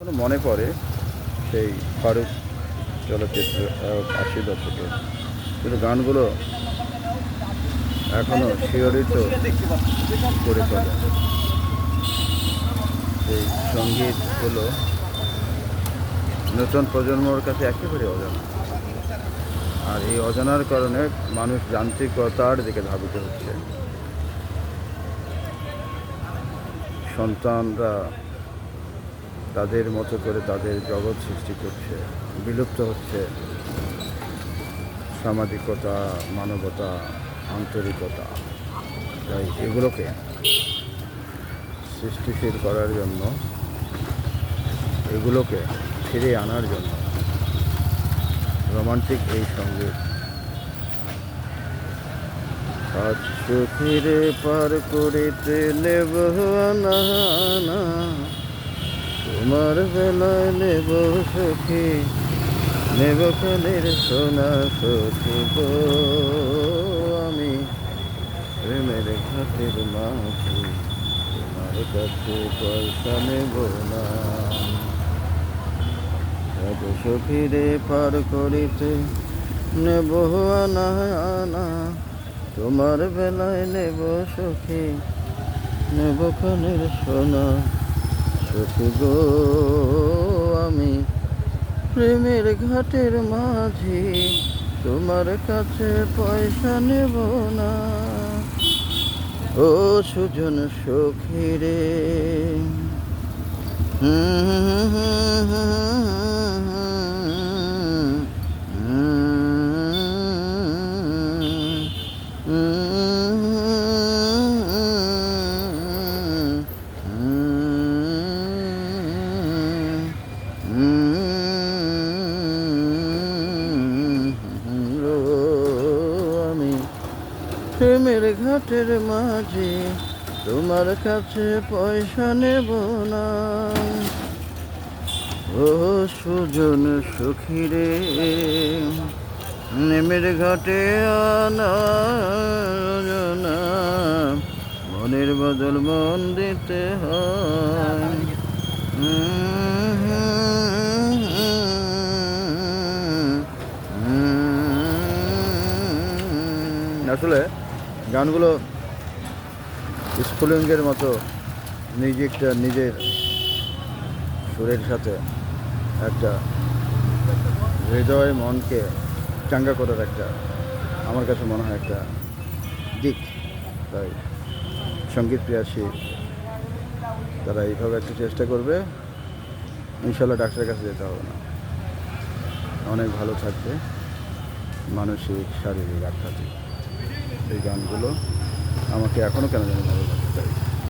মনে পড়ে সেই ফারুক চলচ্চিত্র আশি দশকের কিন্তু গানগুলো এখনও শিহরিত করে চলে। সেই সঙ্গীতগুলো নতুন প্রজন্মর কাছে একেবারে অজানা। আর এই অজানার কারণে মানুষ যান্ত্রিকতার দিকে ধাবিত হচ্ছে। সন্তানরা তাদের মতো করে তাদের জগৎ সৃষ্টি করছে, বিলুপ্ত হচ্ছে। সামাজিকতা, মানবতা, আন্তরিকতা, তাই এগুলোকে সৃষ্টিশীল করার জন্য, এগুলোকে ফিরে আনার জন্য রোমান্টিক এই আজ চোখের পার করিতে নেব না তোমার বেলায় নেব সখী, নেব কালের সোনা সখী গো আমি। প্রেমের ঘাটের মাঝি তোমার কাছে পয়সা নেব না। আজ সখীরে পার করিতে নেব আনা আনা। তোমার বেলায় নেব সখী, নেব কানের সোনা গো আমি প্রেমের ঘাটের মাঝে তোমার কাছে পয়সা নেব না ও সুজন সখী রে আমি প্রেমের ঘাটের মাঝে তোমার কাছে পয়সা নেব না। ও সুজন সুখী রে, নেমের ঘাটে আনা মনের বদল মন দিতে হয়। আসলে গানগুলো স্ফুলিঙ্গের মতো নিজেরটা নিজের সুরের সাথে একটা হৃদয়, মনকে চাঙ্গা করার একটা আমার কাছে মনে হয় একটা দিক। তাই সংগীত প্রিয়াসী তারা এইভাবে একটু চেষ্টা করবে। ইনশাল্লাহ ডাক্তারের কাছে যেতে হবে না। অনেক ভালো থাকবে। মানসিক, শারীরিক, আধ্যাত্মিক। এই গানগুলো আমাকে এখনও কেন জানি ভালো লাগতে চাই